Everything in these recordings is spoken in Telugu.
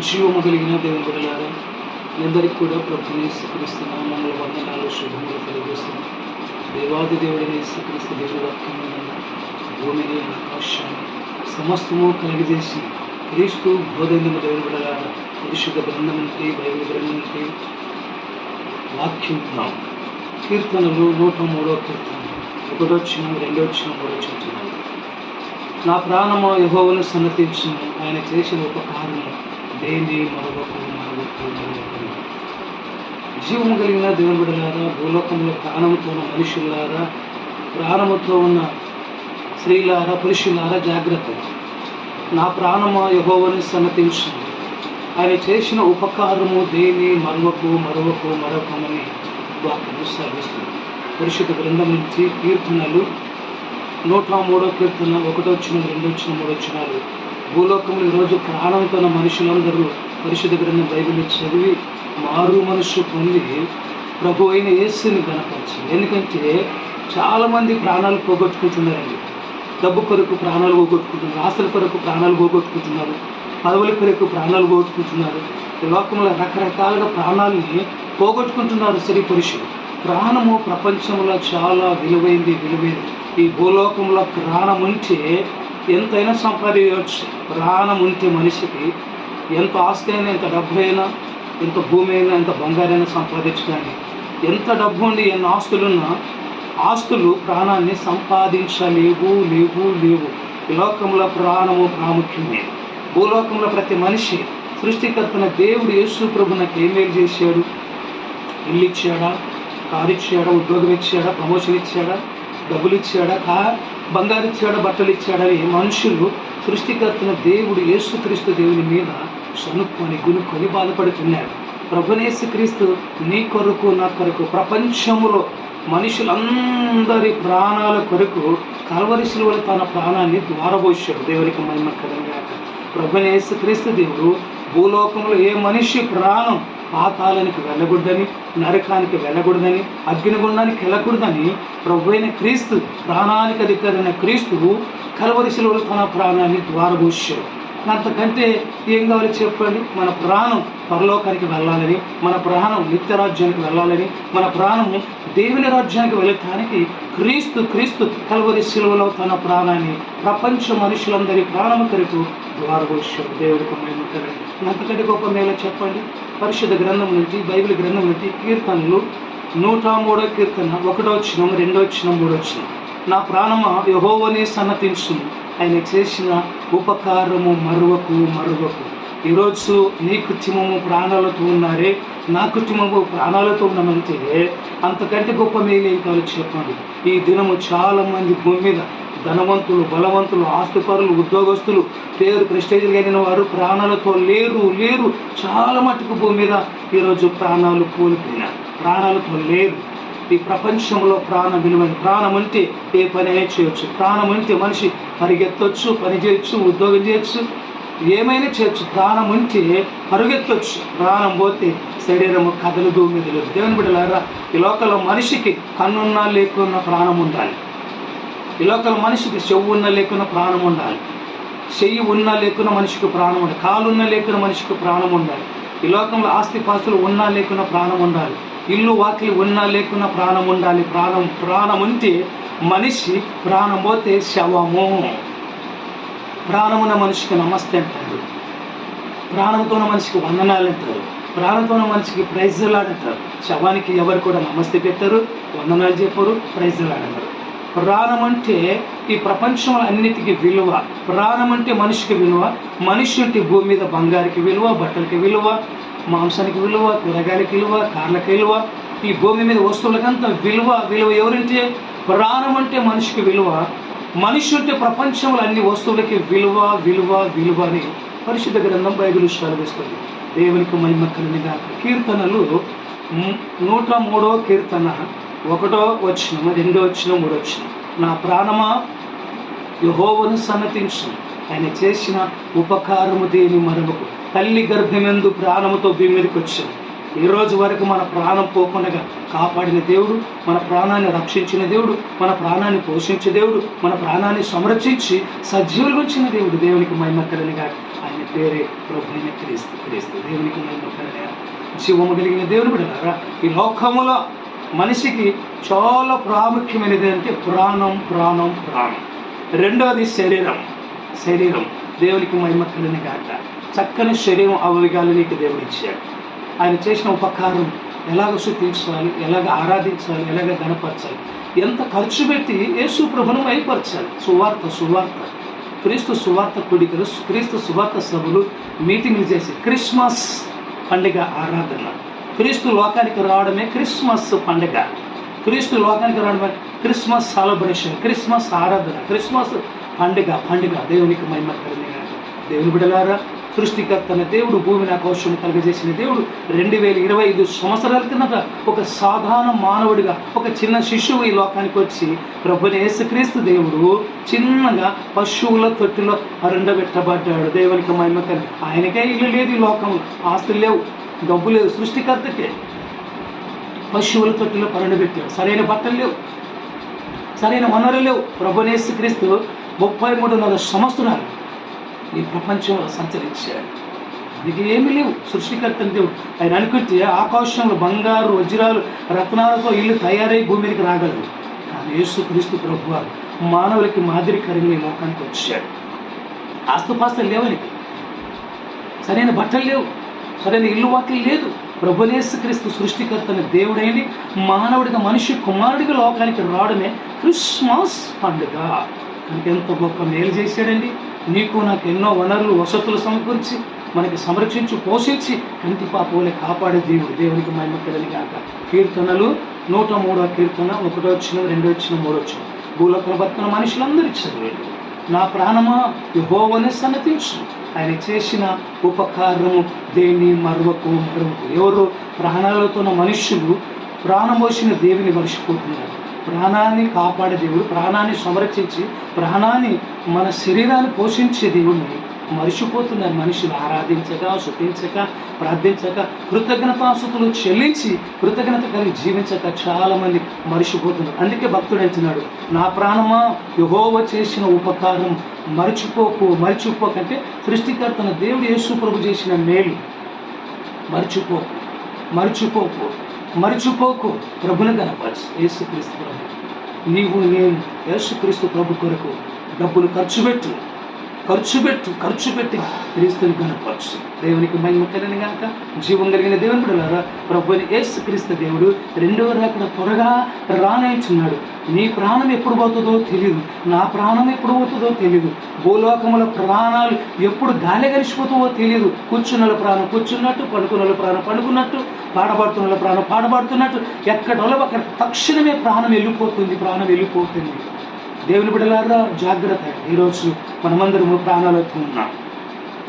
జీవము కలిగిన దేవుని బిడ్డలారా అందరికీ కూడా ప్రభుని స్వీకరిస్తున్న మమ్మల్ని వందనాలు శుభములు కలిగిస్తున్నాం దేవాది దేవుడిని స్వీకరిస్తూ దేవుడి వాక్యమైన భూమిని ఆకాశాన్ని సమస్తము కలిగజేసి క్రీస్తు బోధన దేవుని బిడ్డలారా పరిశుద్ధ గ్రంథం నుండి బైబిల్ గ్రంథం నుండి వాక్యం కీర్తనలు నూట మూడో కీర్తన ఒకటో చిన్న రెండో చిన్న మూడో చిన్న నా ప్రాణము యహోవను సన్నతించును ఆయన చేసిన ఉపకారం దేని మరొకరు మరొకరు మరొకరు జీవము కలిగిన దేవుని బిడ్డలారా భూలోకంలో ప్రాణంతో ఉన్న మనుషులారా ప్రాణముతో ఉన్న స్త్రీలారా పురుషులారా జాగ్రత్త. నా ప్రాణము యహోవని సన్నతించును ఆయన చేసిన ఉపకారము దేని? మరొకు మరొకు మరొకమని వాక్యము సాగిస్తుంది పరిశుద్ధ గ్రంథం నుంచి కీర్తనలు నూట మూడో కీర్తన ఒకటో వచ్చిన రెండు వచ్చిన మూడు వచ్చినాలు భూలోకంలో ఈరోజు ప్రాణంతో మనుషులందరూ పరిశుద్ధ గ్రంథం బైబిల్ చదివి మారు మనసు పొంది ప్రభు అయిన ఏసుని కనపరచాలి ఎందుకంటే చాలామంది ప్రాణాలు పోగొట్టుకుంటున్నారండి. డబ్బు కొరకు ప్రాణాలు పోగొట్టుకుంటున్నారు ఆస్తుల కొరకు ప్రాణాలు పోగొట్టుకుంటున్నారు పదవుల కొరకు ప్రాణాలు పోగొట్టుకుంటున్నారు. ఈ లోకంలో రకరకాలుగా ప్రాణాలని పోగొట్టుకుంటున్నారు స్త్రీ పురుషులు ప్రాణము ప్రపంచంలో చాలా విలువైంది విలువైంది ఈ భూలోకంలో ప్రాణం అంటే ఎంతైనా సంపాదించవచ్చు. ప్రాణం ఉంటే మనిషికి ఎంత ఆస్తి అయినా ఎంత డబ్బు అయినా ఎంత భూమి అయినా ఎంత బంగారైనా సంపాదించడానికి. ఎంత డబ్బు ఉండి ఎన్ని ఆస్తులున్నా ఆస్తులు ప్రాణాన్ని సంపాదించలేవు లేవు లేవు. ఈ లోకంలో ప్రాణము ప్రాముఖ్యమే. భూలోకంలో ప్రతి మనిషి సృష్టికర్తన దేవుడు యేసు ప్రభు నాకు ఏమేలు చేశాడు. ఇల్లు ఇచ్చాడా కారు ఇచ్చాడా ఉద్యోగం ఇచ్చాడా ప్రమోషన్ ఇచ్చాడా డబ్బులు ఇచ్చాడా కా బంగారు ఇచ్చాడా బట్టలు ఇచ్చాడని మనుషులు సృష్టికర్తన దేవుడు యేసుక్రీస్తు దేవుని మీద సనుక్కొని గునుక్కొని బాధపడుతున్నాడు ప్రభునేసుక్రీస్తు నీ కొరకు నా కొరకు ప్రపంచంలో మనుషులందరి ప్రాణాల కొరకు కలవరిశిల తన ప్రాణాన్ని ద్వారబోసాడు దేవునికి మహిమ కదంగాక ప్రభునేసుక్రీస్తు దేవుడు భూలోకంలో ఏ మనిషి ప్రాణం పాతాలనికి వెళ్ళకూడదని నరకానికి వెళ్ళకూడదని అగ్నిగుండానికి వెళ్ళకూడదని ప్రభు అయిన క్రీస్తు ప్రాణానికి అధికారైన క్రీస్తు కలవరిశిలో తన ప్రాణాన్ని ద్వారభూషాడు అంతకంటే ఏం కావాలి చెప్పండి? మన ప్రాణం పరలోకానికి వెళ్ళాలని మన ప్రాణం నిత్య రాజ్యానికి వెళ్ళాలని మన ప్రాణము దేవుని రాజ్యానికి వెళ్ళటానికి క్రీస్తు క్రీస్తు కలవరి శిలువలో తన ప్రాణాన్ని ప్రపంచ మనుషులందరి ప్రాణము కొరకు ద్వారబోసాడు దేవుడికి మేము కలండి అంతకంటే గొప్ప మేళ చెప్పండి? పరిశుద్ధ గ్రంథం నుంచి బైబిల్ గ్రంథం నుంచి కీర్తనలు నూట మూడో కీర్తన ఒకటో వచ్చిన రెండో వచ్చిన మూడో వచ్చిన నా ప్రాణమ యహోవని సన్నతించును. ఆయన చేసిన ఉపకారము మరువకు మరువకు. ఈరోజు నీ కుటుంబము ప్రాణాలతో ఉన్నారే నా కుటుంబము ప్రాణాలతో ఉన్నామంటే అంతకంటే గొప్ప మేలు ఏం కావాలి చెప్పండి. ఈ దినము చాలా మంది భూమి మీద ధనవంతులు బలవంతులు ఆస్తిపరులు ఉద్యోగస్తులు పేరు ప్రెస్టేజ్లు కలిగిన వారు ప్రాణాలతో లేరు లేరు. చాలా మటుకు భూమి మీద ఈరోజు ప్రాణాలు కోల్పోయినారు. ప్రాణాలతో లేరు. ఈ ప్రపంచంలో ప్రాణం విలువైన ప్రాణం ఉంటే ఏ పని అయినా చేయొచ్చు. ప్రాణం ఉంటే మనిషి పరిగెత్తొచ్చు పని చేయొచ్చు ఉద్యోగం చేయొచ్చు. ఏమైనా చేయొచ్చు. ప్రాణం ఉంటే పరుగెత్తొచ్చు. ప్రాణం పోతే శరీరం కదలదు మెదలదు. దేవుని బిడ్డలారా ఈ లోకంలో మనిషికి కన్నున్నా లేకున్నా ప్రాణం ఉండాలి. ఈ లోకల మనిషికి చెవు ఉన్న లేకున్న ప్రాణం ఉండాలి. చెయ్యి ఉన్నా లేకున్న మనిషికి ప్రాణం ఉండాలి. కాలు ఉన్న లేకున్న మనిషికి ప్రాణం ఉండాలి. ఈ లోకంలో ఆస్తి పాస్తులు ఉన్నా లేకున్న ప్రాణం ఉండాలి. ఇల్లు వాకిలి ఉన్నా లేకున్న ప్రాణం ఉండాలి. ప్రాణం ప్రాణం ఉంటే మనిషి ప్రాణం పోతే శవము. ప్రాణమున్న మనిషికి నమస్తే అంటారు. ప్రాణంతో ఉన్న మనిషికి వందనాలు అంటారు. ప్రాణంతో ఉన్న మనిషికి ప్రైజ్లాడంటారు. శవానికి ఎవరు కూడా నమస్తే పెట్టారు వందనాలు చెప్పరు ప్రైజ్లాడంటారు. ప్రాణం అంటే ఈ ప్రపంచంలో అన్నిటికీ విలువ. ప్రాణం అంటే మనిషికి విలువ. మనిషి అంటే భూమి మీద బంగారుకి విలువ బట్టలకి విలువ మాంసానికి విలువ కూరగాయలకి విలువ కార్లకి విలువ. ఈ భూమి మీద వస్తువులకంతా విలువ విలువ ఎవరంటే ప్రాణం అంటే మనిషికి విలువ. మనిషి అంటే ప్రపంచంలో అన్ని వస్తువులకి విలువ విలువ విలువ అని పరిశుద్ధ గ్రంథం బైబిల్ సెలవిస్తుంది దేవునికి మహిమ కలిగిన కీర్తనలు నూట మూడో కీర్తన. ఒకటో వచ్చిన రెండో వచ్చిన మూడో వచ్చిన నా ప్రాణమా యహోవను సన్నతించు. ఆయన చేసిన ఉపకారము దేని మరమకు తల్లి గర్భమెందు ప్రాణముతో భూమి మీదకి వచ్చాను ఈ రోజు వరకు మన ప్రాణం పోకుండా కాపాడిన దేవుడు మన ప్రాణాన్ని రక్షించిన దేవుడు మన ప్రాణాన్ని పోషించే దేవుడు మన ప్రాణాన్ని సంరక్షించి సజీవులు వచ్చిన దేవుడు దేవునికి మహిమక్కడనిగా ఆయన పేరే ప్రభు అయిన క్రీస్తు క్రీస్తు దేవునికి మహిమ జీవము కలిగిన దేవుని బిడ్డలారా ఈ లోకములో మనిషికి చాలా ప్రాముఖ్యమైనది అంటే ప్రాణం ప్రాణం ప్రాణం. రెండవది శరీరం. శరీరం. దేవునికి మహిమ కలిగిన గాక. చక్కని శరీరం అవలిగాలు నీకు దేవుడు ఇచ్చాడు. ఆయన చేసిన ఉపకారం ఎలాగ శుద్ధించాలి ఎలాగ ఆరాధించాలి ఎలాగ గణపరచాలి ఎంత ఖర్చు పెట్టి యేసు ప్రభును మైపరచాలి సువార్త సువార్త. క్రీస్తు సువార్త కుడికలు క్రీస్తు సువార్త సభలు మీటింగ్లు చేసి క్రిస్మస్ పండుగ ఆరాధన. క్రీస్తు లోకానికి రావడమే క్రిస్మస్ పండుగ. క్రీస్తు లోకానికి రావడమే క్రిస్మస్ సెలబ్రేషన్ క్రిస్మస్ ఆరాధన క్రిస్మస్ పండుగ పండుగ. దేవునికి మహిమ కలిగిన దేవుని బిడలారా సృష్టికర్తన దేవుడు భూమిని ఆకాశం కలుగజేసిన దేవుడు రెండు వేల ఇరవై ఐదు సంవత్సరాల కిందట ఒక సాధారణ మానవుడిగా ఒక చిన్న శిశువు ఈ లోకానికి వచ్చి ప్రభుని యేసుక్రీస్తు దేవుడు చిన్నగా పశువుల తొట్టిలో అరుండబెట్టబడ్డాడు. దేవునికి మహిమ కలిగి ఆయనకే ఇల్లు లేదు ఈ లోకంలో ఆస్తులు లేవు. డబ్బు లేదు సృష్టికర్తకే. పశువుల తొట్టిలో పరుండబెట్టాడు సరైన బట్టలు లేవు. సరైన వనరులు లేవు. ప్రభునేసు క్రీస్తు ముప్పై మూడున్నర సంవత్సరాలు ఈ ప్రపంచంలో సంచరించాడు. నీకు ఏమీ లేవు. సృష్టికర్తని దేవుడు. ఆయన అనుకుంటే ఆకాశంలో బంగారు వజ్రాలు రత్నాలతో ఇల్లు తయారై భూమి మీదకి రాగలరు. కానీ యేసుక్రీస్తు ప్రభు మానవులకి మాదిరికరంగా ఈ లోకానికి వచ్చాడు. ఆస్తుపాస్తులు లేవనికి సరైన బట్టలు లేవు. సరైన ఇల్లు వాకిలు లేదు. ప్రభునేసు క్రీస్తు సృష్టికర్తని దేవుడైంది మానవుడిగా మనిషి కుమారుడిగా లోకానికి రావడమే క్రిస్మస్ పండుగ. మనకి ఎంత గొప్ప మేలు చేశాడండి. నీకు నాకు ఎన్నో వనరులు వసతులు సమకూర్చి మనకి సంరక్షించి పోషించి కంటి పాపలే కాపాడే దేవుడు దేవునికి మహిమ కలని కాక కీర్తనలు నూట మూడో కీర్తన ఒకటో వచ్చిన రెండో వచ్చిన మూడో వచ్చిన భూలోకల బతుకున్న మనుషులందరూ ఇచ్చారు నా ప్రాణమా యహోవని సన్నతించు ఆయన చేసిన ఉపకారము దేన్ని మరొక ఎవరు ప్రాణాలతో ఉన్న మనుషులు ప్రాణమోసిన దేవిని మర్చిపోతున్నారు. ప్రాణాన్ని కాపాడే దేవుడు ప్రాణాన్ని సంరక్షించి ప్రాణాన్ని మన శరీరాన్ని పోషించే దేవుడిని మరిచిపోతున్నారు మనుషులు ఆరాధించక శుతించక ప్రార్థించక కృతజ్ఞతాసుతులు చెల్లించి కృతజ్ఞత కలిగి జీవించక చాలామంది మరిచిపోతున్నారు. అందుకే భక్తుడు అంటున్నాడు నా ప్రాణమా యహోవ చేసిన ఉపకారం మరిచిపోకు మరిచిపోకంటే సృష్టికర్తన దేవుడు యేసు ప్రభు చేసిన మేలు మరిచిపోకు మరిచిపోకు మరిచిపోకు. ప్రభుని కనపరచు యేసుక్రీస్తు ప్రభు. నీవు నేను యేసుక్రీస్తు ప్రభు కొరకు డబ్బులు ఖర్చు పెట్టు. ఖర్చు పెట్టు ఖర్చు పెట్టి క్రీస్తుని కనపరచు దేవునికి మహిమ కలిగిన గాక జీవం కలిగిన దేవుని బిడ్డలారా ప్రభుని ఏసు క్రీస్తు దేవుడు రెండవ రాకడ త్వరగా రానేచున్నాడు నీ ప్రాణం ఎప్పుడు పోతుందో తెలియదు నా ప్రాణం ఎప్పుడు పోతుందో తెలియదు భూలోకముల ప్రాణాలు ఎప్పుడు గాలి గడిచిపోతుందో తెలియదు కూర్చున్నల ప్రాణం కూర్చున్నట్టు పడుకున్నల ప్రాణం పడుకున్నట్టు పాడబడుతున్న ప్రాణం పాడబడుతున్నట్టు ఎక్కడ అక్కడ తక్షణమే ప్రాణం వెళ్ళిపోతుంది ప్రాణం వెళ్ళిపోతుంది. దేవుని బిడ్డలారా జాగ్రత్త. ఈరోజు మనమందరము ప్రాణాలతో ఉన్నాం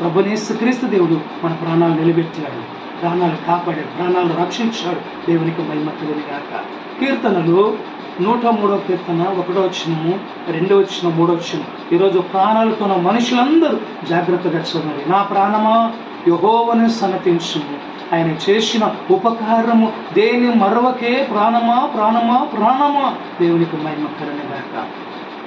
ప్రభునేసు క్రీస్తు దేవుడు మన ప్రాణాలు నిలబెట్టాడు. ప్రాణాలు కాపాడాడు. ప్రాణాలు రక్షించాడు. దేవునికి మహిమ తెలియగాక కీర్తనలు నూట మూడో కీర్తన ఒకటో వచ్చినము రెండో వచ్చిన మూడో వచ్చిన ఈరోజు ప్రాణాలతో ఉన్న మనుషులందరూ జాగ్రత్తగా చూడాలి నా ప్రాణమా? యహోవని సన్నతించుము. ఆయన చేసిన ఉపకారము దేని మరవకే ప్రాణమా? ప్రాణమా? ప్రాణమా? దేవునికి మహిమ గాక.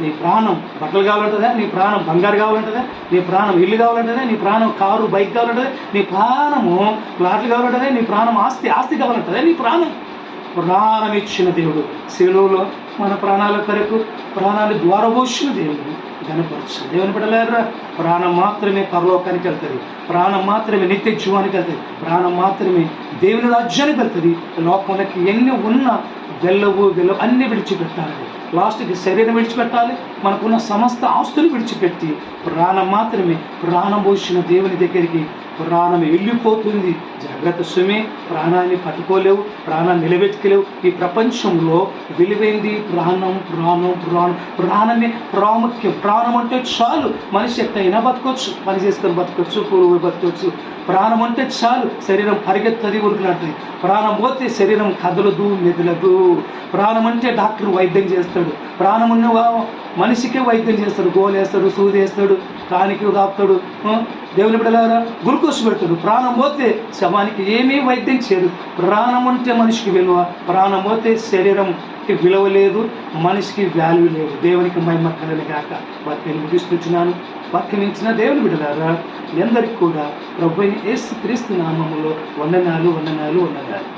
నీ ప్రాణం బట్టలు కావాలంటుందా నీ ప్రాణం బంగారు కావాలంటుందా నీ ప్రాణం ఇల్లు కావాలంటుందా నీ ప్రాణం కారు బైక్ కావాలంటుందా నీ ప్రాణము ప్లాట్లు కావాలంటుందా నీ ప్రాణం ఆస్తి ఆస్తి కావాలంటుందా నీ ప్రాణం. ప్రాణం ఇచ్చిన దేవుడు. సెలవులో మన ప్రాణాల కొరకు ప్రాణాలు ద్వారపోసిన దేవుడు. కనపరచు దేవుని బిడ్డలారా ప్రాణం మాత్రమే పరలోకానికి వెళ్తుంది. ప్రాణం మాత్రమే నిత్య జీవానికి వెళ్తుంది. ప్రాణం మాత్రమే దేవుని రాజ్యానికి వెళ్తుంది. లోకానికి ఎన్ని ఉన్నా వెళ్ళవు వెళ్ళవు అన్ని విడిచిపెట్టాలి లాస్ట్కి శరీరం విడిచిపెట్టాలి. మనకున్న సమస్త ఆస్తులు విడిచిపెట్టి ప్రాణం మాత్రమే ప్రాణం పోసిన దేవుని దగ్గరికి ప్రాణం వెళ్ళిపోతుంది. జాగ్రత్త సుమే ప్రాణాన్ని పట్టుకోలేవు ప్రాణాన్ని నిలబెట్టుకోలేవు. ఈ ప్రపంచంలో విలువైంది ప్రాణం ప్రాణం ప్రాణం. ప్రాణమే ప్రాముఖ్యం. ప్రాణం అంటే చాలు. మనిషి ఎక్కడైనా బతకొచ్చు. పని చేసుకొని బతకొచ్చు పూర్వ బతకొచ్చు. ప్రాణం అంటే చాలు. శరీరం పరిగెత్తది ఉరికినట్టు ప్రాణం పోతే శరీరం కదలదు మెదలదు. ప్రాణం అంటే డాక్టర్ వైద్యం చేస్తాడు. ప్రాణం ఉన్న మనిషికే వైద్యం చేస్తాడు. గోలేస్తాడు సూది వేస్తాడు కానికి కాపుతాడు దేవుని బిడ్డలారా గురుకోసు పెడతాడు. ప్రాణం పోతే శవానికి ఏమీ వైద్యం చేయదు. ప్రాణం ఉంటే మనిషికి విలువ. ప్రాణం పోతే శరీరంకి విలువ లేదు. మనిషికి వాల్యూ లేదు. దేవునికి మహిమ కలలు కాక వాక్యాన్ని ముగిస్తున్నాను. పక్కనించిన దేవుని బిడ్డలారా మీ అందరికీ కూడా ప్రభు యేసు క్రీస్తు నామములో వందనాలు వందనాలు వందనాలు.